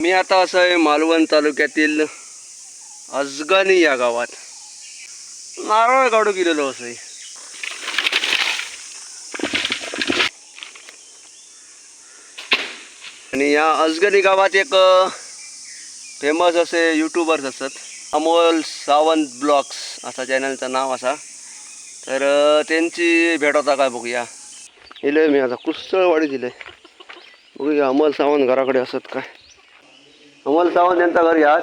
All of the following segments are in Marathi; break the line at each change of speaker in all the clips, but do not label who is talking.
मी आता असं आहे मालवण तालुक्यातील अजगानी या गावात. नारळ काढू गेलेलो असं आहे. आणि या अजगणी गावात एक फेमस असे यूट्यूबर्स असतात. अमोल सावंत ब्लॉग्स असा चॅनलचं नाव असा. तर त्यांची भेट होता काय बघूया. इलं मी आता कुस्तळवाडी दिलं बघूया अमोल सावंत घराकडे असत काय. अमोल सावंत यांचा घर यात.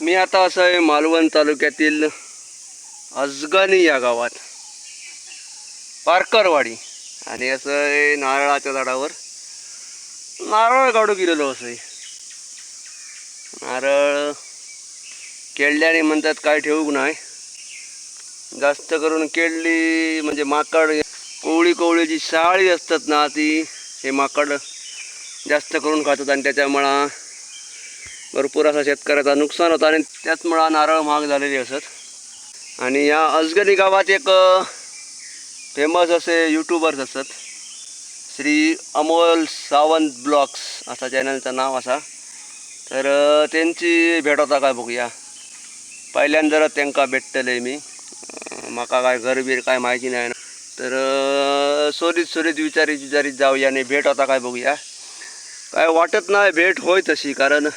मी आता असं आहे मालवण तालुक्यातील अजगानी या गावात. पारकरवाडी. आणि असं आहे नारळाच्या झाडावर नारळ काढू गेलेलो असं आहे नारळ केळल्याने म्हणतात काय ठेवूक नाही जास्त करून केळली म्हणजे माकड कोवळी कोवळी जी साळी असतात ना ती हे माकड जास्त करून खातात आणि त्याच्यामुळं भरपूर असा शेतकऱ्याचा नुकसान होतं आणि त्याचमुळं नारळ महाग झालेले असत. आणि या अजगणी गावात एक फेमस असे यूट्यूबर्स असतात. श्री अमोल सावंत ब्लॉग्स असा चॅनलचं नाव असा. तर त्यांची भेट होता काय बघूया. पहिल्यांदा त्यांका भेटतले मी. म्हाका काय घरबीर काय माहिती नाही. ना तर सोरीत सोरीत विचारीत विचारीत जाऊया आणि भेट होता काय बघूया. काय वाटत नाही भेट होय तशी कारण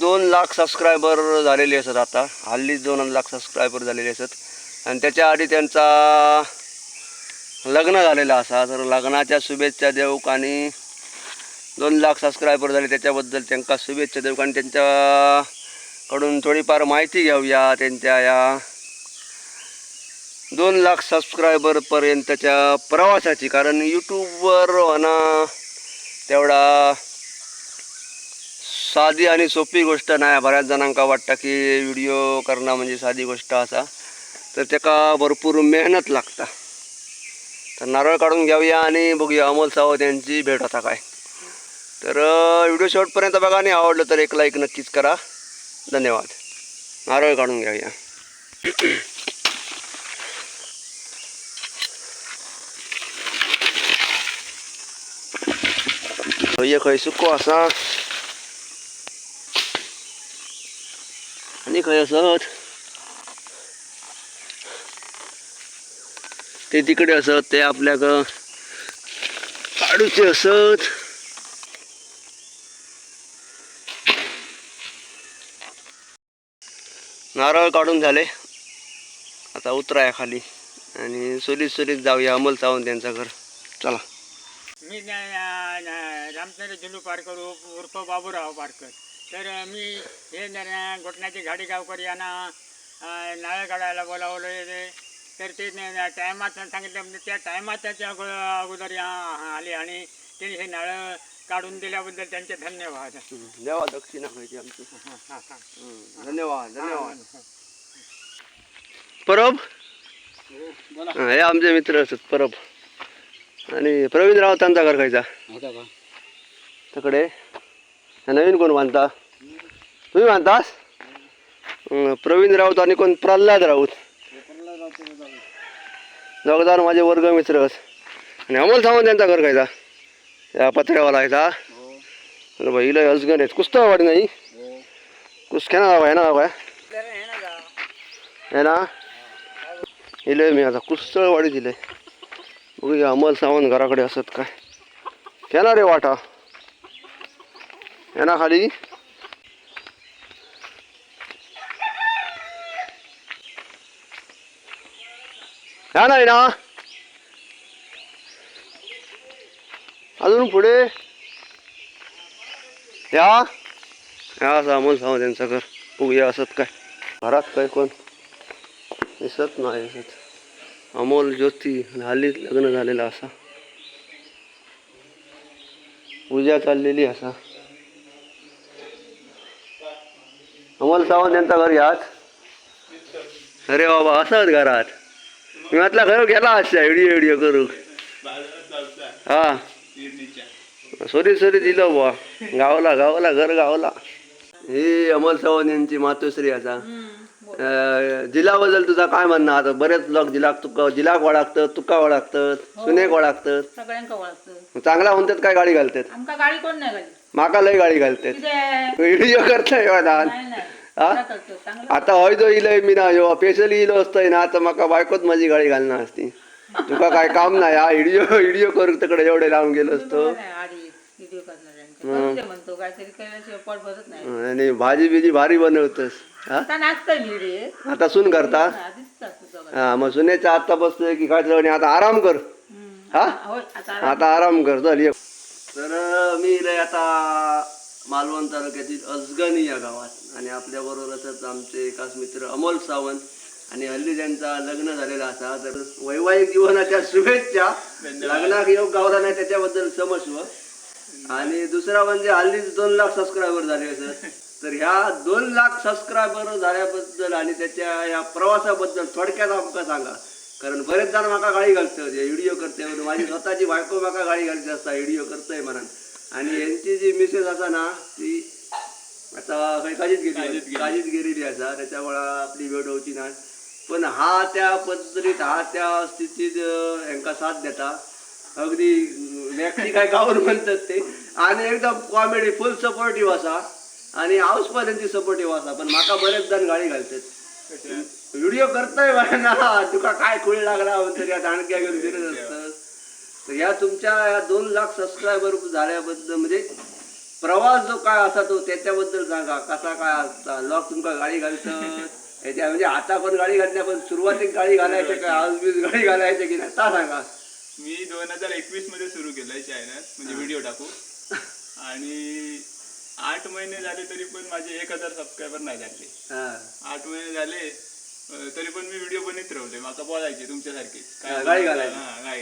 दोन लाख सबस्क्रायबर झालेले असत आता. हल्लीच दोन लाख सबस्क्रायबर झालेले असत. आणि त्याच्या आधी त्यांचा लग्न झालेलं असा. तर लग्नाच्या शुभेच्छा देऊक आणि दोन लाख सबस्क्रायबर झाले. त्याच्याबद्दल त्यांना शुभेच्छा देऊक आणि त्यांच्याकडून थोडीफार माहिती घेऊया त्यांच्या या दोन लाख सबस्क्रायबरपर्यंतच्या प्रवासाची. कारण यूट्यूबवर होणं तेवढा साधी आणि सोपी गोष्ट नाही. बऱ्याच जणांका वाटतं की व्हिडिओ करणं म्हणजे साधी गोष्ट असा. तर त्याका भरपूर मेहनत लागता. तर नारळ काढून घेऊया आणि बघूया अमोल सावंत यांची भेट होता काय. तर व्हिडिओ शेवटपर्यंत बघा आणि आवडलं तर एक लाईक नक्कीच करा. धन्यवाद. नारळ काढून घेऊया एक खंय सुको असा. आणि खंय असत. ते तिकडे असत ते आपल्याक काढूचे असत. नारळ काढून झाले. आता उतराया खाली आणि सोलीत सोलीत जाऊया अमोल चावून त्यांचं घर. चला.
मी रामचंद्र जुलू पारकर उर्फ बाबूराव पारकर. तर मी हे न- घोटण्याची गाडी गावकर यांना नारळ काढायला बोलावलं तर ते टायमात सांगितलं म्हणजे त्या टायमात त्याच्या अगो- अगोदर या- आले आणि त्यांनी हे नारळ काढून दिल्याबद्दल त्यांचे धन्यवाद.
देवा दक्षिणा खायची आमची. धन्यवाद धन्यवाद. परब?
बोला.
हा, आमचे मित्र असत परब. आणि प्रवीण राऊतांचा घर खायचा. तिकडे हे नवीन कोण बांधता तुम्ही बांधतास हं, प्रवीण राऊत आणि कोण प्रल्हाद राऊत. जगदार माझे वर्ग मित्र आणि अमोल सावंत त्यांचा घर कायदा या पत्र्यावाला आहे का अरे भाई इला अजगण आहेत. कुस्ता वाडी नाही. कुसक्या नाव आहे ना नाव आहे ना? इले मी आता कुस्तळवाडी दिले बघूया अमोल सावंत घराकडे असत काय. येणार रे वाटा. आहे खाली? ह्या नाही ना अजून पुढे या या असं अमोल सावंत त्यांचा घर बघूया असत काय घरात काय कोण दिसत नाही दिसत अमोल ज्योती हल्ली लग्न झालेलं असा पूजा चाललेली असा अमोल सावंत यांचा घर यात अरे बाबा असत घरात मी म्हटलं खरं गेला अशा व्हिडिओ व्हिडिओ करू. हा. सॉरी सॉरी दिलं बुवा. गावला गावला घर गावला. हे अमोल चव्हाण यांची मातोश्री असा जिलाबद्दल तुझा काय म्हणणं? आता बरेच लोक जिलाक तुका जिलाक वळखतात तुका वळखतात सुनेक वळखतात
सगळ्यांका ओळखतं
चांगला म्हणतात काय गाडी घालतात? माका लय गाडी घालतात. व्हिडिओ करताय हा?
करतो, चांगला
आता हय जो इलय मी ना यो स्पेशली इलो असतोय ना आता म्हाका बायकोच माझी गाडी घालणार असती. तुका काय काम नाही हा व्हिडिओ व्हिडिओ करू तिकडे एवढे लावून गेलो असतो. आणि भाजी बिजी भारी बनवतस हा?
आता
सुन करता. हा मग सुनेचा आता बसतोय की काय आता आराम कर. हा
आता
आराम कर चल तर मी आता मालवण तालुक्यातील अजगणी या गावात. आणि आपल्या बरोबरच आमचे एकाच मित्र अमोल सावंत आणि हल्ली त्यांचा लग्न झालेला असा तर वैवाहिक जीवनाच्या शुभेच्छा. लग्नाक योग गावला नाही त्याच्याबद्दल समजव. आणि दुसरा म्हणजे हल्लीच दोन लाख सबस्क्रायबर झाले असत तर ह्या दोन लाख सबस्क्रायबर झाल्याबद्दल आणि त्याच्या या प्रवासाबद्दल थोडक्यात आमका सांगा? कारण बरेच जण म्हाका गाडी घालतात व्हिडिओ करते. माझी स्वतःची बायको म्हाका गाडी घालते असता व्हिडिओ करतोय म्हणून. आणि यांची जी मिसेस असा ना ती आता खंय काजीत गेली काजीत गेलेली असा त्याच्यामुळे आपली भेट होती ना. पण हा त्या पद्धतीत हा त्या स्थितीत यांका साथ देता. अगदी व्यक्ती काय गावून म्हणतात ते. आणि एकदम कॉमेडी फुल सपोर्टिव्ह असा. आणि हाऊस पर्यंत सपोर्टिव्ह असा. पण माका बरेच जण गाडी घालतात व्हिडिओ करतोय ना तुका काय खुळ लागला दाणक्या घेऊन फिरत असतं तर या तुमच्या या दोन लाख सबस्क्रायबर झाल्याबद्दल म्हणजे प्रवास जो काय असा तो त्याच्याबद्दल सांगा. कसा काय असता लोक तुमका गाडी घालतात. याच्या म्हणजे आता पण गाडी घालण्या पण सुरुवातीक गाडी घालायचे काय? आज बीज गाडी घालायचे की नाही? ता सांगा.
मी दोन हजार एकवीसमध्ये सुरू केलंय चॅनल. म्हणजे व्हिडिओ टाकू. आणि आठ महिने झाले तरी पण माझे एक हजार सबस्क्रायबर नाही झाले. आठ महिने झाले. तरी पण मी व्हिडिओ बनवत राहले माका बोलायचे तुमच्यासारखे.
हा, गाडी घालायची.
हा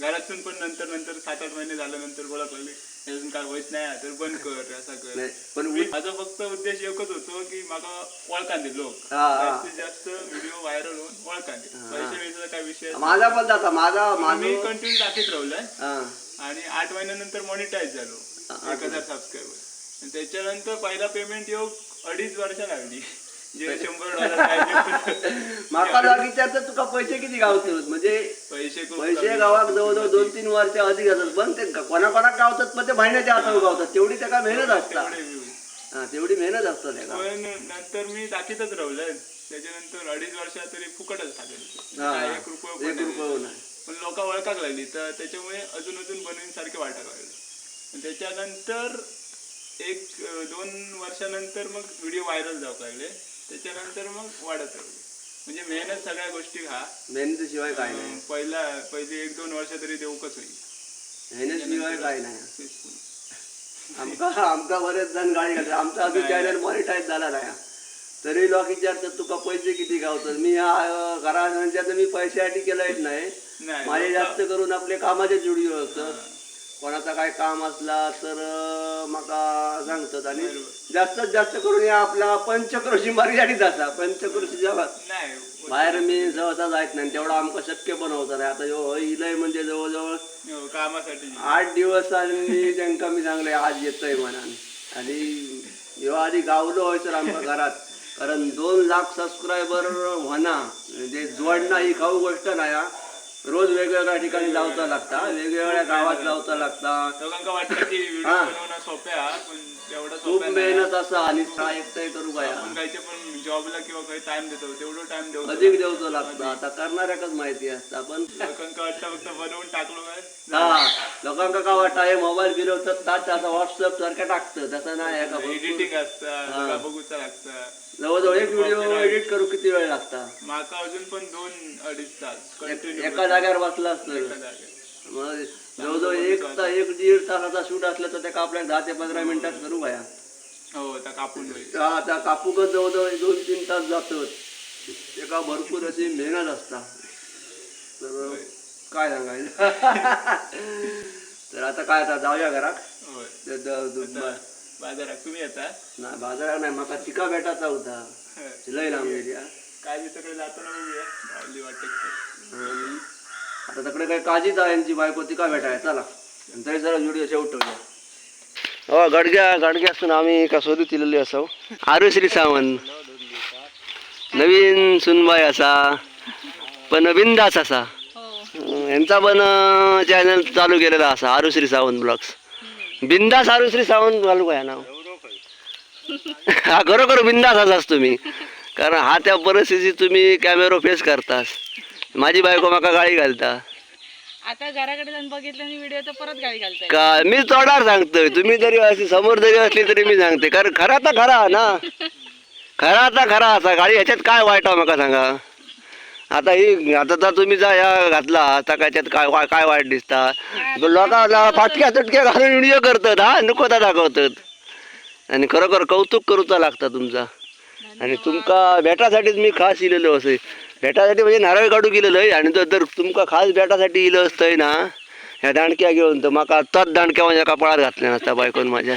घरातून पण नंतर नंतर सात आठ महिने झाल्यानंतर बोलत लागले अजून काय होत नाही तर बंद कर असं कर.
नाही, पण
मी- माझा फक्त उद्देश एकच होतो की माका ओळखान दे लोक.
हा, हा.
जास्तीत जास्त व्हिडिओ व्हायरल होऊन ओळखान दे पैसे बिशाचा काय विषय
माझा पण जाता माझा
मी
माझं
कंटिन्यू दाखवत राहिलोय.
हा.
आणि आठ महिन्यानंतर मॉनिटाईज झालो. एक हजार सबस्क्रायबर त्याच्यानंतर पहिला पेमेंट येऊ अडीच वर्ष लागली. जे शंभर डॉलर पाहिजे
माका जागीच्या तर तुका पैसे किती गावतात म्हणजे
पैसे खूप
पैसे
कमी.
गावात जवळजवळ दोन तीन वर्ष अधिक जातात पण ते कोणा कोणाक गावतात पण ते महिन्याच्या हातावर गावतात तेवढी त्याला मेहनत असता
तेवढे views.
हा तेवढी मेहनत असतं त्याला
पण नंतर मी दाखवतच राहिलोय त्याच्यानंतर अडीच वर्षात तरी फुकटच
हा, हा.
एक रुपये
एक
पण
रुपया
नाही.
नाही.
पण लोक ओळखाक लागली तर त्याच्यामुळे अजून अजून बनवून सारखे वाटायला लागले आणि त्याच्यानंतर एक अं, दोन वर्षानंतर मग व्हिडिओ व्हायरल जाऊ लागले त्याच्यानंतर मग वाढत राहिले. म्हणजे मेहनत सगळ्या गोष्टी हा.
मेहनतीशिवाय काय नाही.
पहिला पहिले एक दोन वर्ष तरी देऊकच होईल.
मेहनतीशिवाय काय नाही. आमका आमका बरेच जण गाडी घालतात आमचा अजून चॅनल मॉनिटाईज झाला नाही. तरी लोक विचारतात तुका पैसे किती गावतात? मी ह्या घरात मी पैशासाठी केलंच नाही.
नाही
माझे जास्त करून आपले कामाचे व्हिडिओ असतात. कोणाचा काय काम असला तर माका सांगतात. आणि जास्तीत जास्त करून हे आपला पंचक्रोशी मर्यादित असा. पंचक्रोशी जगात. बाहेर मी सहसा जायत नाही. तेवढं आमका शक्य बनवतात आता ह्यो इलय म्हणजे जवळजवळ
कामासाठी
आठ दिवसांनी त्यांका मी सांगले आज येतोय म्हणान आणि ह्यो आधी गावलो होय सर आमच्या घरात. कारण दोन लाख सबस्क्रायबर म्हणा. म्हणजे जोडणं ही खाऊ गोष्ट नाही हा. रोज वेगवेगळ्या ठिकाणी जावचा लागता वेगवेगळ्या गावात जावचा लागता.
लोकांना वाटतं की व्हिडिओ
हा.
बनवणं सोप्या पण तेवढं
खूप
सोप्या नाही.
मेहनत असा आणि एकटाही करू काय
आपण पण जॉबला किंवा काही टाइम देतो तेवढं टाइम देऊ.
अधिक देवचं लागतं. आता करणाऱ्याकच माहिती असतं. पण
लोकांना वाटतं फक्त बनवून टाकलो काय
हा. लोकांका काय वाटतं? हे मोबाईल फिरवतात तास असं व्हॉट्सअप सारखं टाकतं. तसं नाही आहे का? भरपूर.
एडिटिंग असतं सगळं बघूचं लागतं.
जवळजवळ एक व्हिडिओ एडिट करू किती वेळ लागता?
माका अजून पण दोन अडीच तास कंटिन्यू
एका जाग्यावर बसला असतं. मग जवळजवळ एक तास एक दीड तासाचा शूट असलं तर त्याला आपल्याला दहा ते पंधरा मिनिटात करू काय
हो आता कापून
आता कापूकच जवळजवळ दोन तीन तास जातात. एका भरपूर अशी मेहनत असता. तर काय सांगायचं? तर आता काय आता जाऊया घरात.
बाजारात. तुम्ही येता
नाही बाजारात नाही माका चिका भेटायचा होता.
हं.
लय लांब हा.
काय मी सगळे जाताना बघूया वाटत.
आता तिकडे काय काळजीच आहे यांची बायको ती का भेटाय चला. आणि तरी जरा व्हिडिओ शेवटवूया हो गडग्या गडग्या असून आम्ही का शोधू दिलेली असो आरुश्री सावंत. नवीन सुनबाई असा पण बिंदास असा. अं, यांचा पण चॅनल चालू केलेला असा आरुश्री सावंत ब्लॉग्स. बिंदास आरुश्री सावंत चालू काय नाव हा खरोखर बिंदास असाच तुम्ही कारण हा त्या परिस्थितीत तुम्ही कॅमेरो फेस करतास. माझी बायको माका गाळी घालता.
आता घराकडे जाऊन बघितलं आणि व्हिडिओ तर परत गाडी घालताय.
का? मी तोडार सांगतोय. तुम्ही जरी अशी समोर जरी असली तरी मी सांगते. कारण खरा तर खरा ना. खरा तर खरा असा. गाडी ह्याच्यात काय वाईट माका सांगा? आता ही आता तर तुम्ही जा या घातला आता काय त्यात काय वा- काय वाईट दिसता? लोकांना फाटक्या तुटक्या घालून व्हिडिओ करतात हा? नको दाखवतात. आणि खरोखर कौतुक करूचा लागता तुमचा. आणि तुमका भेटासाठीच मी खास इलेलो असे. भेटासाठी म्हणजे नारळ काढू गेलेलो आहे. आणि जर तुमका खास भेटासाठी इलं असतंय ना ह्या दांडक्या घेऊन तर माका आत्ताच दांडक्या माझ्या कपाळात घातल्या नसता बायकोन माझ्या.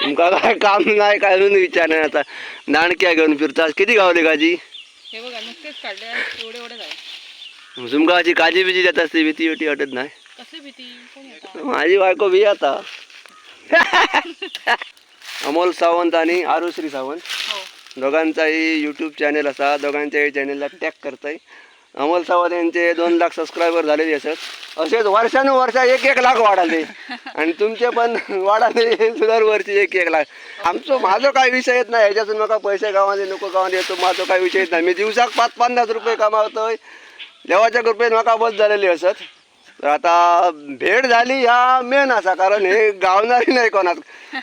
तुमका काय काम नाही काय म्हणून विचार नाही आता. दांडक्या घेऊन फिरता किती गावले काजी
हे बघा नुकतेच काढले एवढे एवढे
तुमका अशी काजी बिजी देत असते भीती बिती वाटत नाही.
कसे भीती?
माझी बायको बी आता. अमोल सावंत आणि आरुश्री सावंत.
हो.
दोघांचाही यूट्यूब चॅनल असा दोघांच्याही चॅनलला टॅग करताय. अमोल सावंत यांचे दोन लाख सबस्क्रायबर झालेले असत असेच वर्षानुवर्षा एक एक लाख वाढाले. आणि तुमचे पण वाढाले दरवर्षी एक एक लाख. आमचं माझं काय विषय येत नाही. ह्याच्यातून नका पैसे गावाने नको गावाने येतो माझं काय विषय येत नाही. मी दिवसाक पाच पन्नास रुपये कमावतोय. देवाच्या कृपेने नका बस झालेली असत तर आता भेट झाली ह्या मेन असा कारण हे गावणारी नाही कोणात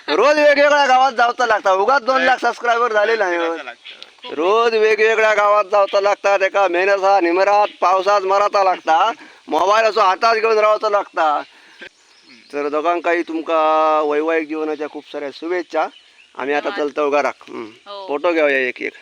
रोज वेगवेगळ्या गावात जावचं लागतं. उगाच दोन लाख सबस्क्रायबर झाले नाही. रोज वेगवेगळ्या गावात जावचं लागतात एका मेहनत निमरात पावसात मराता लागता मोबाईल असो हातात घेऊन राहावचं लागता. तर दोघांकाही तुमका वैवाहिक जीवनाच्या खूप साऱ्या शुभेच्छा. आम्ही आता चलतो घराक.
हो.
फोटो घेऊया एक एक